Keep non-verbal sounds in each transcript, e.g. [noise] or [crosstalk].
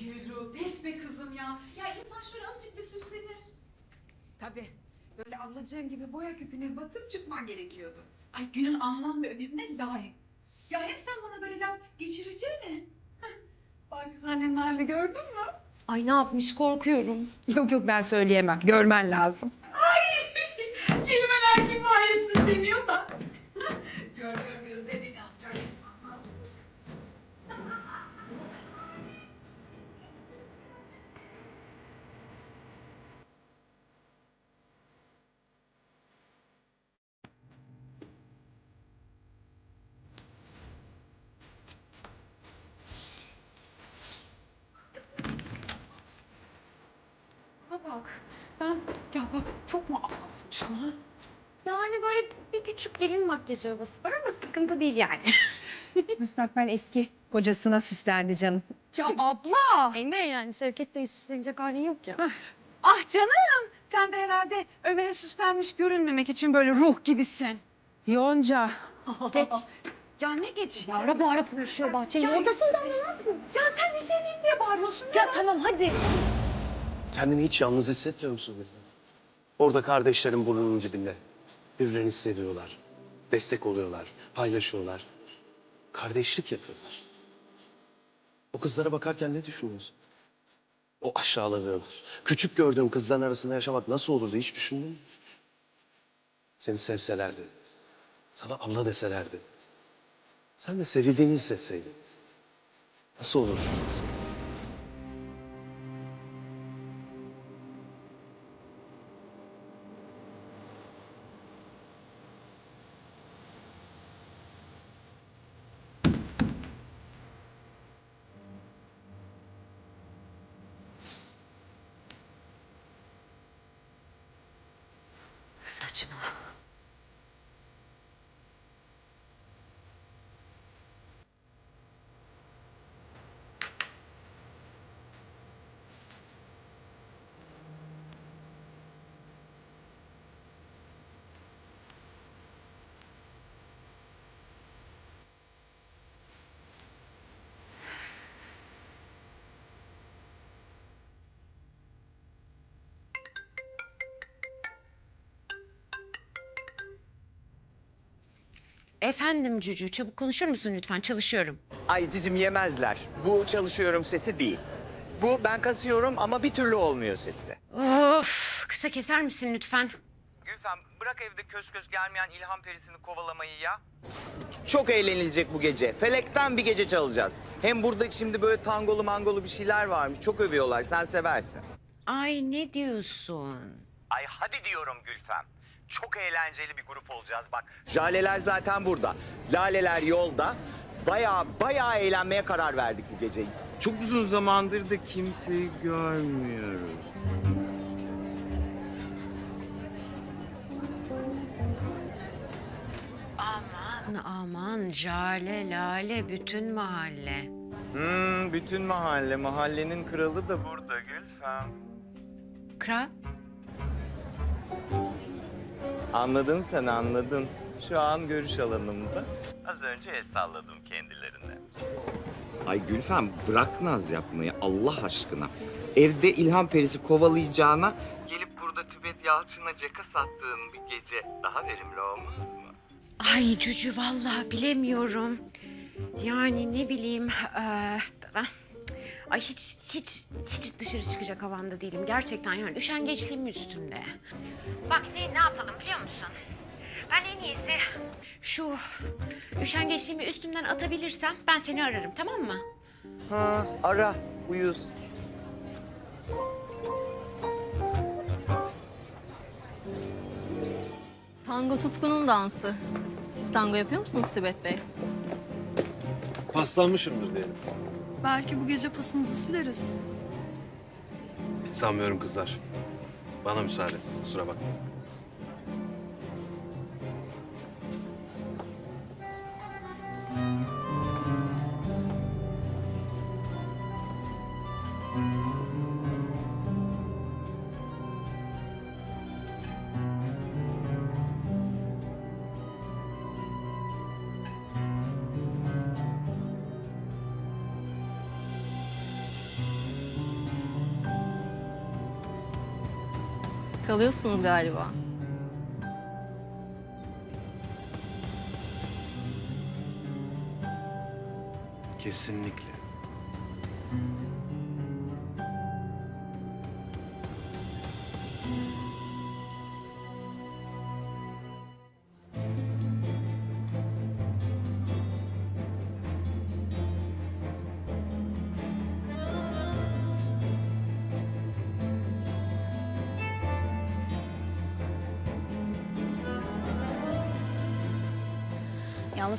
Gülru pes be kızım ya. Ya insan şöyle azıcık bir süslenir. Tabii. Böyle ablacığın gibi boya küpüne batıp çıkman gerekiyordu. Ay günün anlam ve önemine layık. Ya hep sen bana böyle laf geçireceğine. Bak annenin halini gördün mü? Ay ne yapmış korkuyorum. Yok yok ben söyleyemem. Görmen lazım. Kelimeler kifayetsiz deniyor da. Gör gör gözlerini inanacak. bak. Ben ya çok mu abartmışım ha? Yani böyle bir küçük gelin makyajı havası var ama sıkıntı değil yani. [laughs] Müstakbel eski kocasına süslendi canım. Ya abla! E ne yani Şevket Bey süslenecek halin yok ya. Ah canım. Sen de herhalde Ömer'e süslenmiş görünmemek için böyle ruh gibisin. Yonca. [laughs] Geç. Ya ne geç? Bağıra bağıra konuşuyor bahçenin ortasında. Ya sen de seveyim diye bağırıyorsun. Ya tamam hadi. Kendini hiç yalnız hissetmiyor musun? Orada kardeşlerin burnunun dibinde. Birbirlerini seviyorlar. Destek oluyorlar. Paylaşıyorlar. Kardeşlik yapıyorlar. O kızlara bakarken ne düşünüyorsun? O aşağıladığın, küçük gördüğün kızların arasında yaşamak nasıl olurdu hiç düşündün mü? Seni sevselerdi. Sana abla deselerdi. Sen de sevildiğini hissetseydin. Nasıl olurdu? Efendim Cücü, çabuk konuşur musun lütfen? Çalışıyorum. Ay cicim yemezler. Bu çalışıyorum sesi değil. Bu ben kasıyorum ama bir türlü olmuyor sesi. Of, kısa keser misin lütfen? Gülfem bırak evde köz köz gelmeyen ilham perisini kovalamayı ya. Çok eğlenilecek bu gece. Felekten bir gece çalacağız. Hem burada şimdi böyle tangolu mangolu bir şeyler varmış. Çok övüyorlar. Sen seversin. Ay ne diyorsun? Ay hadi diyorum Gülfem. Çok eğlenceli bir grup olacağız bak. Jaleler zaten burada. Laleler yolda. Baya baya eğlenmeye karar verdik bu gece. Çok uzun zamandır da kimseyi görmüyoruz. Aman aman, Jale, Lale, bütün mahalle. Hmm, bütün mahalle, mahallenin kralı da burada Gülfem. Kral, Anladın sen anladın. Şu an görüş alanımda. Az önce el salladım kendilerine. Ay Gülfem bırak naz yapmayı Allah aşkına. Evde ilham perisi kovalayacağına... Gelip burada Tibet Yalçın'a caka sattığın bir gece daha verimli olmaz mı? Ay Cücü vallahi bilemiyorum. Yani ne bileyim. eee, ben... Ay hiç hiç hiç dışarı çıkacak havamda değilim. Gerçekten yani üşengeçliğim üstümde. Bak ne ne yapalım biliyor musun? Ben en iyisi şu üşengeçliğimi üstümden atabilirsem ben seni ararım tamam mı? Ha ara uyuz. Tango tutkunun dansı. Siz tango yapıyor musunuz Sibet Bey? Paslanmışımdır diyelim. Belki bu gece pasınızı sileriz. Hiç sanmıyorum kızlar. Bana müsaade. Kusura bakma. Kalıyorsunuz galiba. Kesinlikle.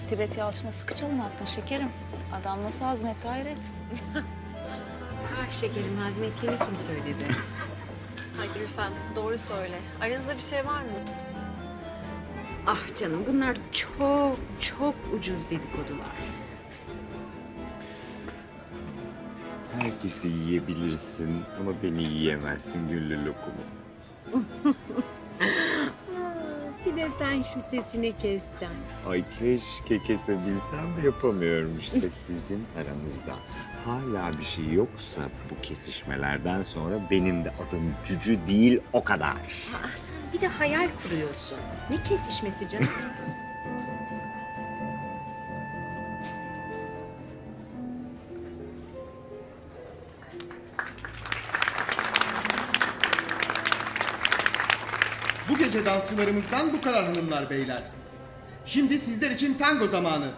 Tibet Yalçın'a sıkı çalım attın şekerim. Adam nasıl hazmetti hayret. [laughs] Ah şekerim hazmettiğini kim söyledi? [laughs] Ay Gülfem doğru söyle. Aranızda bir şey var mı? ah canım bunlar çok çok ucuz dedikodular. Herkesi yiyebilirsin ama beni yiyemezsin güllü lokumu. [laughs] De sen şu sesini kessen. Ay keşke kesebilsem de yapamıyorum işte [laughs] sizin aranızda. Hala bir şey yoksa bu kesişmelerden sonra benim de adım Cücü değil o kadar. Aa, sen bir de hayal kuruyorsun. Ne kesişmesi canım? [laughs] gece dansçılarımızdan bu kadar hanımlar beyler. Şimdi sizler için tango zamanı.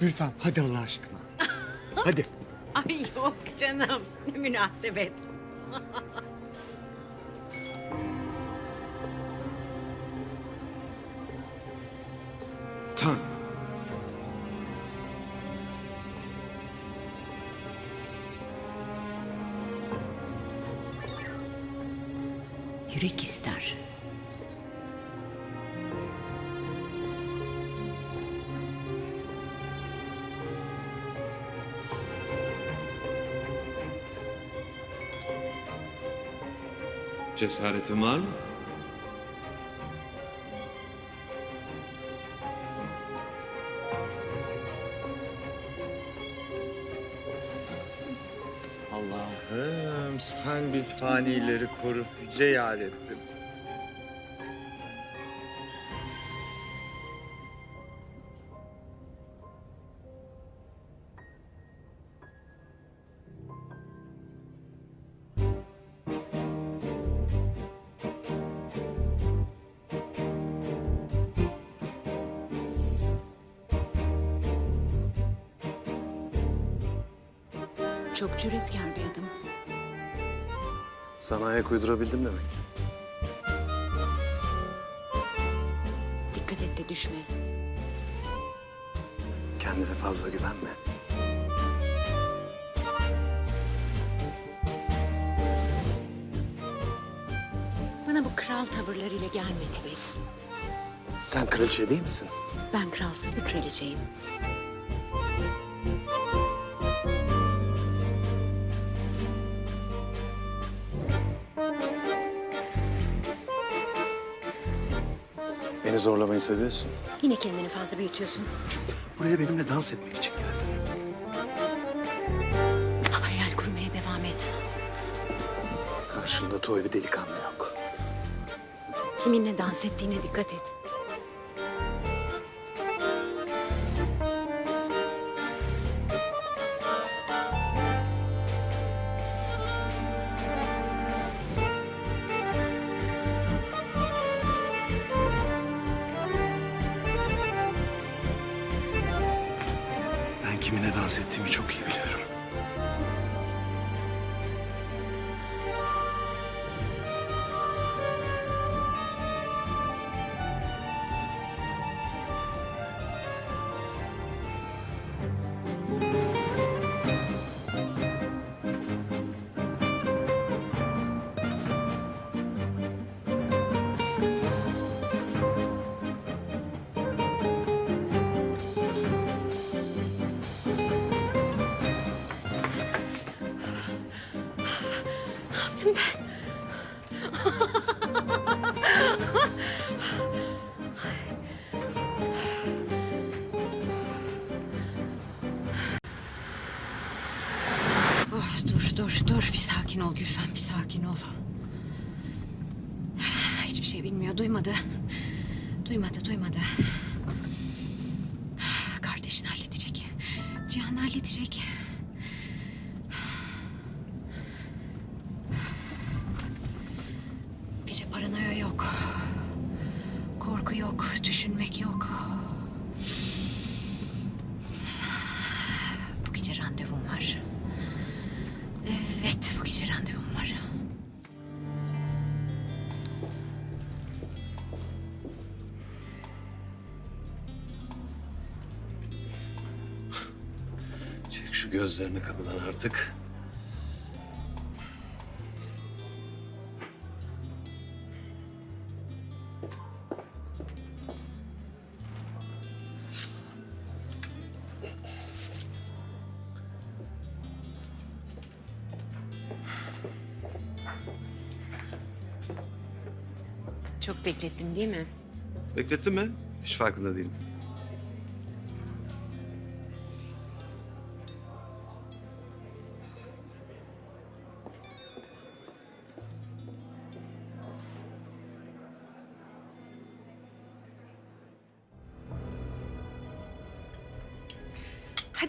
Gülfem hadi Allah aşkına. [laughs] Hadi. Ay yok canım. Ne münasebet. [laughs] Yürek ister. Cesaretin var mı? Sen biz fanileri koru yüce yarabbim. Sana ayak uydurabildim demek. Dikkat et de düşme. Kendine fazla güvenme. Bana bu kral tavırlarıyla gelme Tibet. Sen kraliçe değil misin? Ben kralsız bir kraliçeyim. Beni zorlamayı seviyorsun. Yine kendini fazla büyütüyorsun. Buraya benimle dans etmek için geldin. Hayal kurmaya devam et. Karşında toy bir delikanlı yok. Kiminle dans ettiğine dikkat et. Dur bir sakin ol Gülfem bir sakin ol. şey bilmiyor. Duymadı. Duymadı, duymadı. Kardeşin halledecek. Cihan halledecek. Bu gece paranoya yok. Korku yok, düşünmek yok. Bu gece randevum var. Şu gözlerini kapıdan artık. Çok beklettim değil mi? Beklettin mi? Hiç farkında değilim.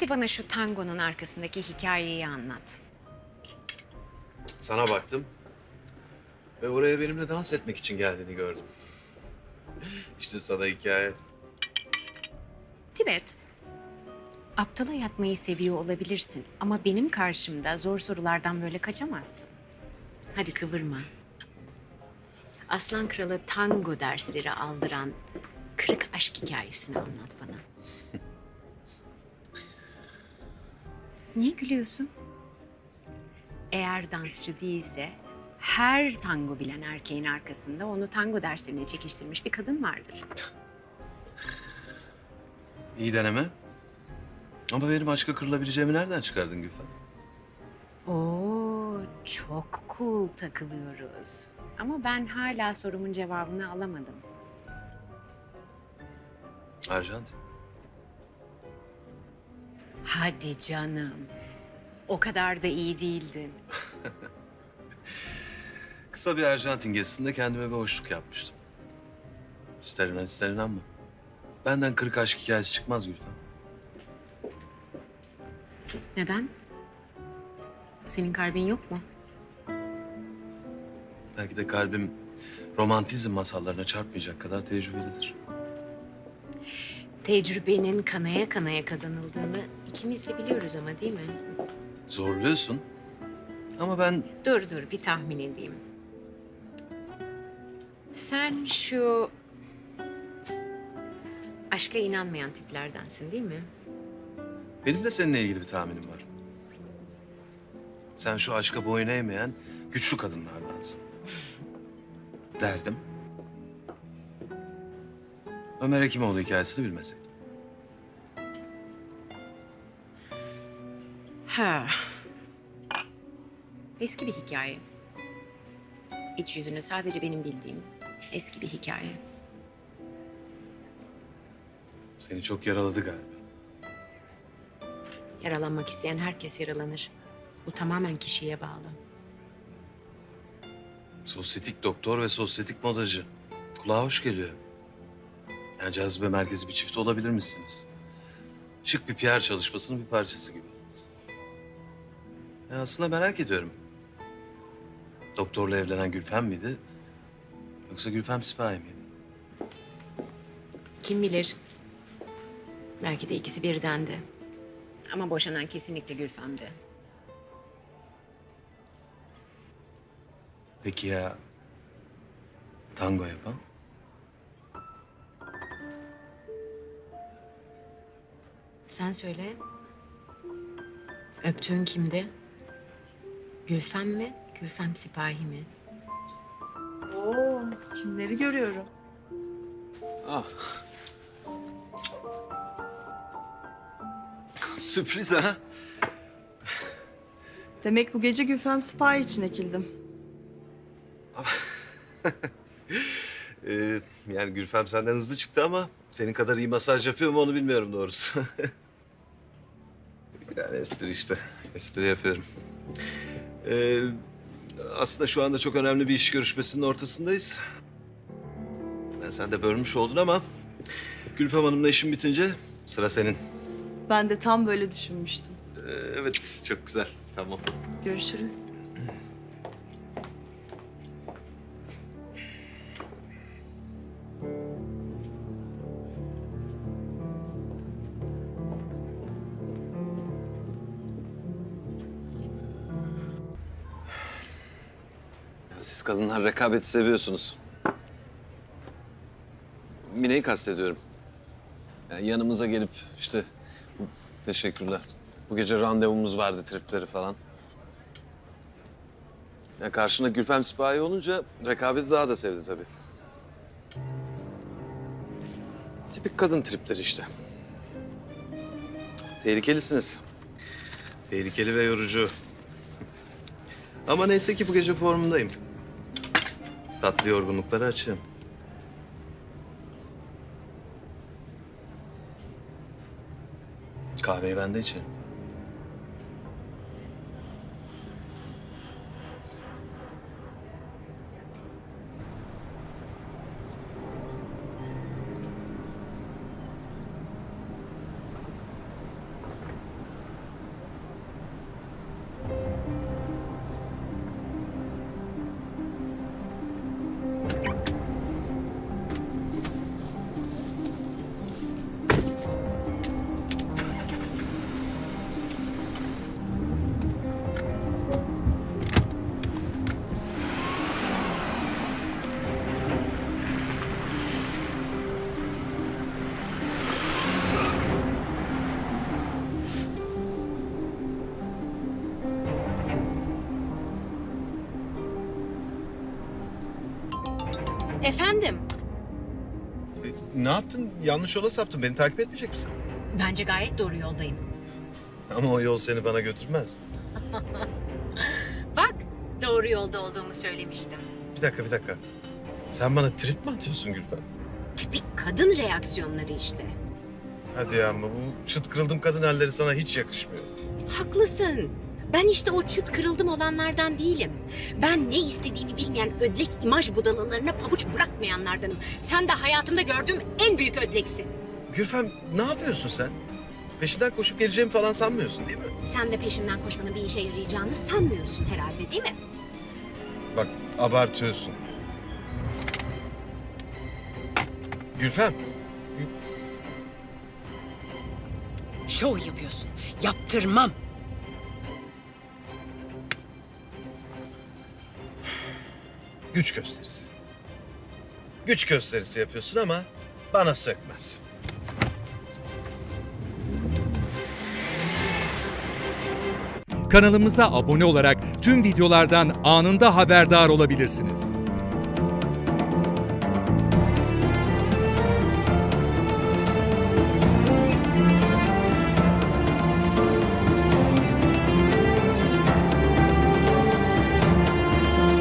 Bana şu tangonun arkasındaki hikayeyi anlat. Sana baktım. Ve oraya benimle dans etmek için geldiğini gördüm. [laughs] İşte sana hikaye. Tibet, aptala yatmayı seviyor olabilirsin ama benim karşımda zor sorulardan böyle kaçamazsın. Hadi kıvırma. Aslan Kralı tango dersleri aldıran kırık aşk hikayesini anlat bana. [laughs] Niye gülüyorsun? Eğer dansçı değilse her tango bilen erkeğin arkasında onu tango derslerine çekiştirmiş bir kadın vardır. İyi deneme. Ama benim aşka kırılabileceğimi nereden çıkardın Gülfem? Oo, çok cool takılıyoruz. Ama ben hala sorumun cevabını alamadım. Arjantin. Hadi canım. O kadar da iyi değildin. [laughs] Kısa bir Arjantin gezisinde kendime bir hoşluk yapmıştım. İster inan ister inanma. Benden kırık aşk hikayesi çıkmaz Gülfem. Neden? Senin kalbin yok mu? Belki de kalbim romantizm masallarına çarpmayacak kadar tecrübelidir. Tecrübenin kanaya kanaya kazanıldığını ikimiz de biliyoruz ama değil mi? Zorluyorsun. Ama ben Dur dur bir tahmin edeyim. Sen şu aşka inanmayan tiplerdensin değil mi? Benim de seninle ilgili bir tahminim var. Sen şu aşka boyun eğmeyen güçlü kadınlardansın. Derdim. Ömer Hekimoğlu hikayesini bilmeseydim. Ha. Eski bir hikaye. İç yüzünü sadece benim bildiğim eski bir hikaye. Seni çok yaraladı galiba. Yaralanmak isteyen herkes yaralanır. Bu tamamen kişiye bağlı. Sosyetik doktor ve sosyetik modacı. Kulağa hoş geliyor. Yani cazibe merkezi bir çift olabilir misiniz? Şık bir PR çalışmasının bir parçası gibi. Ya aslında merak ediyorum. Doktorla evlenen Gülfem miydi? Yoksa Gülfem sipahi miydi? Kim bilir? Belki de ikisi birdendi. Ama boşanan kesinlikle Gülfem'di. Peki ya tango yapan? Sen söyle. Öptüğün kimdi? Gülfem mi? Gülfem sipahi mi? Oo, kimleri görüyorum. Ah. Sürpriz ha? Demek bu gece Gülfem Spy için ekildim. [laughs] Ee, yani Gülfem senden hızlı çıktı ama senin kadar iyi masaj yapıyor mu onu bilmiyorum doğrusu. [laughs] yani espri işte. Espri yapıyorum. Ee, aslında şu anda çok önemli bir iş görüşmesinin ortasındayız. Yani sen de görmüş oldun ama Gülfem Hanım'la işin bitince sıra senin. Ben de tam böyle düşünmüştüm. Ee, evet çok güzel. Tamam. Görüşürüz. Kadınlar rekabeti seviyorsunuz. Mine'yi kastediyorum. Yani yanımıza gelip işte teşekkürler. Bu gece randevumuz vardı tripleri falan. Ya karşında Gülfem Sipahi olunca rekabeti daha da sevdi tabii. Tipik kadın tripleri işte. Tehlikelisiniz. Tehlikeli ve yorucu. Ama neyse ki bu gece formundayım. Tatlı yorgunlukları açığım. Kahveyi ben de içerim. Efendim? E, ne yaptın? Yanlış yola saptın. Beni takip etmeyecek misin? Bence gayet doğru yoldayım. Ama o yol seni bana götürmez. [laughs] Bak doğru yolda olduğumu söylemiştim. Bir dakika, bir dakika. Sen bana trip mi atıyorsun Gülfem? Tipik kadın reaksiyonları işte. Hadi ya ama bu çıt kırıldım kadın halleri sana hiç yakışmıyor. Haklısın. Ben işte o çıt kırıldım olanlardan değilim. Ben ne istediğini bilmeyen ödlek imaj budalalarına pabuç bırakmayanlardanım. Sen de hayatımda gördüğüm en büyük ödleksin. Gülfem ne yapıyorsun sen? Peşinden koşup geleceğimi falan sanmıyorsun değil mi? Sen de peşimden koşmanın bir işe yarayacağını sanmıyorsun herhalde değil mi? Bak abartıyorsun. Gülfem. Şov yapıyorsun. Yaptırmam. Güç gösterisi. Güç gösterisi yapıyorsun ama bana sökmez. Kanalımıza abone olarak tüm videolardan anında haberdar olabilirsiniz.